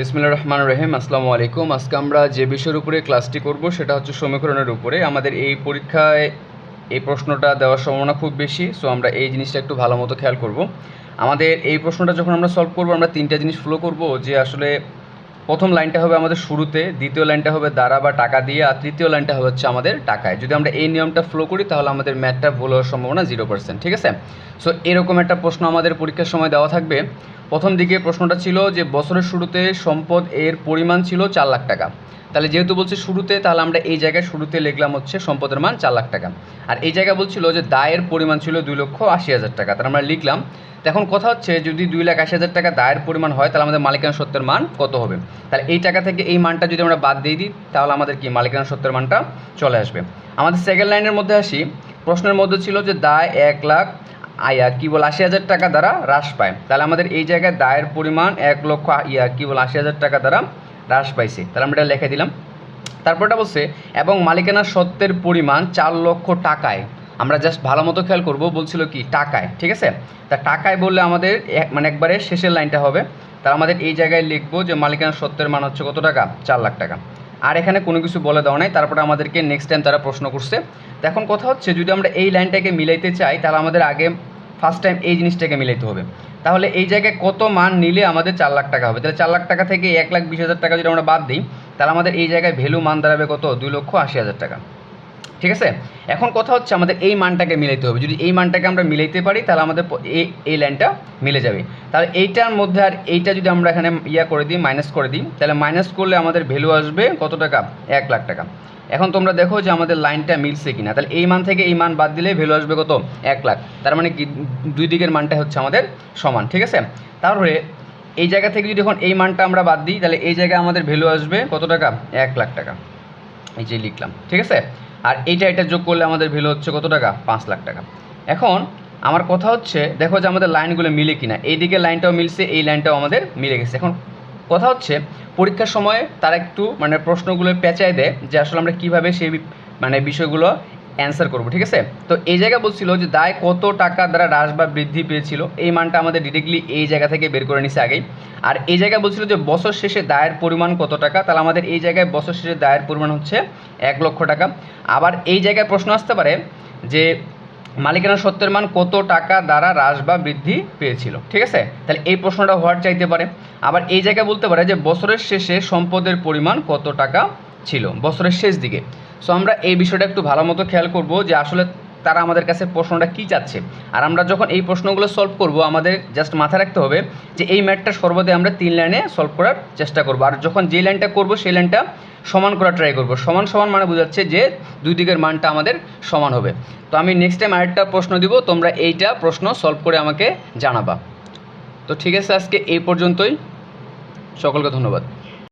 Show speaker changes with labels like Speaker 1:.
Speaker 1: বিসমিল্লা রহমান রহিম, আসসালামু আলাইকুম। আজকে আমরা যে বিষয়ের উপরে ক্লাসটি করব, সেটা হচ্ছে সমীকরণের উপরে। আমাদের এই পরীক্ষায় এই প্রশ্নটা দেওয়ার সম্ভাবনা খুব বেশি সো আমরা এই জিনিসটা একটু ভালো মতো খেয়াল করব। আমাদের এই প্রশ্নটা যখন আমরা সলভ করব, আমরা তিনটা জিনিস ফলো করব, যে আসলে প্রথম লাইনটা হবে আমাদের শুরুতে, দ্বিতীয় লাইনটা হবে দ্বারা বা টাকা দিয়ে, আর তৃতীয় লাইনটা হচ্ছে আমাদের টাকায়। যদি আমরা এই নিয়মটা ফলো করি, তাহলে আমাদের ম্যাথটা ভুল হওয়ার সম্ভাবনা জিরো পার্সেন্ট ঠিক আছে? সো এরকম একটা প্রশ্ন আমাদের পরীক্ষার সময় দেওয়া থাকবে। প্রথম দিকে প্রশ্নটা ছিল যে বছরের শুরুতে সম্পদ এর পরিমাণ ছিল চার লাখ টাকা। তাহলে যেহেতু বলছে শুরুতে, তাহলে আমরা এই জায়গায় শুরুতে লিখলাম হচ্ছে সম্পদের মান চার লাখ টাকা। আর এই জায়গায় বলছিল যে দায়ের পরিমাণ ছিল দুই লক্ষ আশি হাজার টাকা, তাহলে আমরা লিখলাম এখন কথা হচ্ছে, যদি দুই লাখ আশি হাজার টাকা দায়ের পরিমাণ হয়, তাহলে আমাদের মালিকানা সত্যের মান কত হবে? তাহলে এই টাকা থেকে এই মানটা যদি আমরা বাদ দিয়ে দিই, তাহলে আমাদের কি মালিকানা সত্যের মানটা চলে আসবে। আমাদের সেকেন্ড লাইনের মধ্যে আসি। প্রশ্নের মধ্যে ছিল যে দায় এক লাখ আয়া, কি বল আশি হাজার টাকা দ্বারা হ্রাস পায়। তাহলে আমাদের এই জায়গায় দায়ের পরিমাণ এক লক্ষ ইয়া কি বল আশি হাজার টাকা দ্বারা হ্রাস পাইছে। তাহলে আমরা এটা লিখে দিলাম। তারপরটা বলছে, এবং মালিকানা সত্ত্বের পরিমাণ চার লক্ষ টাকায় আমরা জাস্ট ভালো মতো খেয়াল করব, বলছিল কি, টাকায়, ঠিক আছে? তা টাকায় বললে আমাদের মানে একবারে শেষের লাইনটা হবে। তার আমাদের এই জায়গায় লিখব যে মালিকানা সত্ত্বের মান হচ্ছে কত টাকা? চার লাখ টাকা। আর এখানে কোনো কিছু বলে দেওয়া নাই, তারপরে আমাদেরকে নেক্সট টাইম তারা প্রশ্ন করছে। তো এখন কথা হচ্ছে, যদি আমরা এই লাইনটাকে মিলাইতে চাই, তাহলে আমাদের আগে ফার্স্ট টাইম এই জিনিসটাকে মিলাইতে হবে। তাহলে এই জায়গায় কত মান নিলে আমাদের চার লাখ টাকা হবে? তাহলে চার লাখ টাকা থেকে এক লাখ বিশ হাজার টাকা যদি আমরা বাদ দিই, তাহলে আমাদের এই জায়গায় ভ্যালু মান দাঁড়াবে কত? দুই লক্ষ আশি হাজার টাকা। ঠিক আছে? এখন কথা হচ্ছে আমাদের এই মানটাকে মিলাইতে হবে। যদি এই মানটাকে আমরা মিলাইতে পারি, তাহলে আমাদের এই এই লাইনটা মিলে যাবে। তাহলে এইটার মধ্যে আর এইটা যদি আমরা এখানে ইয়া করে দিই মাইনাস করে দিই, তাহলে মাইনাস করলে আমাদের ভ্যালু আসবে কত টাকা? এক লাখ টাকা। এখন তোমরা দেখো যে আমাদের লাইনটা মিলছে কিনা। তাহলে এই মান থেকে এই মান বাদ দিলে ভ্যালু আসবে কত? এক লাখ। তার মানে কি, দুই দিকের মানটা হচ্ছে আমাদের সমান, ঠিক আছে? তারপরে এই জায়গা থেকে যদি এখন এই মানটা আমরা বাদ দিই, তাহলে এই জায়গায় আমাদের ভ্যালু আসবে কত টাকা? এক লাখ টাকা। এই যে লিখলাম, ঠিক আছে? আর এইটা এটা যোগ করলে আমাদের ভ্যালু হচ্ছে কত টাকা? পাঁচ লাখ টাকা। এখন আমার কথা হচ্ছে, দেখো যে আমাদের লাইনগুলো মিলে কিনা। এইদিকে লাইনটাও মিলছে, এই লাইনটাও আমাদের মিলে গেছে। এখন কথা হচ্ছে, পরীক্ষার সময় তারা একটু মানে প্রশ্নগুলো পেঁচায় দেয় যে আসলে আমরা কীভাবে সেই মানে বিষয়গুলো অ্যান্সার করব, ঠিক আছে? তো এই জায়গায় বলছিল যে দায় কত টাকা দ্বারা হ্রাস বা বৃদ্ধি পেয়েছিল? এই মানটা আমাদের ডিরেক্টলি এই জায়গা থেকে বের করে নিছে আগেই। আর এই জায়গায় বলছিল যে বছর শেষে দায়ের পরিমাণ কত টাকা? তাহলে আমাদের এই জায়গায় বছর শেষে দায়ের পরিমাণ হচ্ছে এক লক্ষ টাকা। আবার এই জায়গায় প্রশ্ন আসতে পারে যে মালিকানা সত্যের মান কত টাকা দ্বারা হ্রাস বা বৃদ্ধি পেয়েছিল? ঠিক আছে? তাহলে এই প্রশ্নটা হওয়ার চাইতে পারে। আবার এই জায়গায় বলতে পারে যে বছরের শেষে সম্পদের পরিমাণ কত টাকা ছিল? বছরের শেষ দিকে। সো আমরা এই বিষয়টা একটু ভালো মতো খেয়াল করব যে আসলে তারা আমাদের কাছে প্রশ্নটা কী চাচ্ছে। আর আমরা যখন এই প্রশ্নগুলো সলভ করব, আমাদের জাস্ট মাথায় রাখতে হবে যে এই ম্যাথটা সর্বদাই আমরা তিন লাইনে সলভ করার চেষ্টা করব। আর যখন যে লাইনটা করব, সেই লাইনটা সমান করার ট্রাই করব। সমান সমান মানে বোঝাচ্ছে যে দুই দিকের মানটা আমাদের সমান হবে। তো আমি নেক্সট টাইম আরেকটা প্রশ্ন দিব, তোমরা এইটা প্রশ্ন সলভ করে আমাকে জানাবা। তো ঠিক আছে, আজকে এই পর্যন্তই। সকলকে ধন্যবাদ।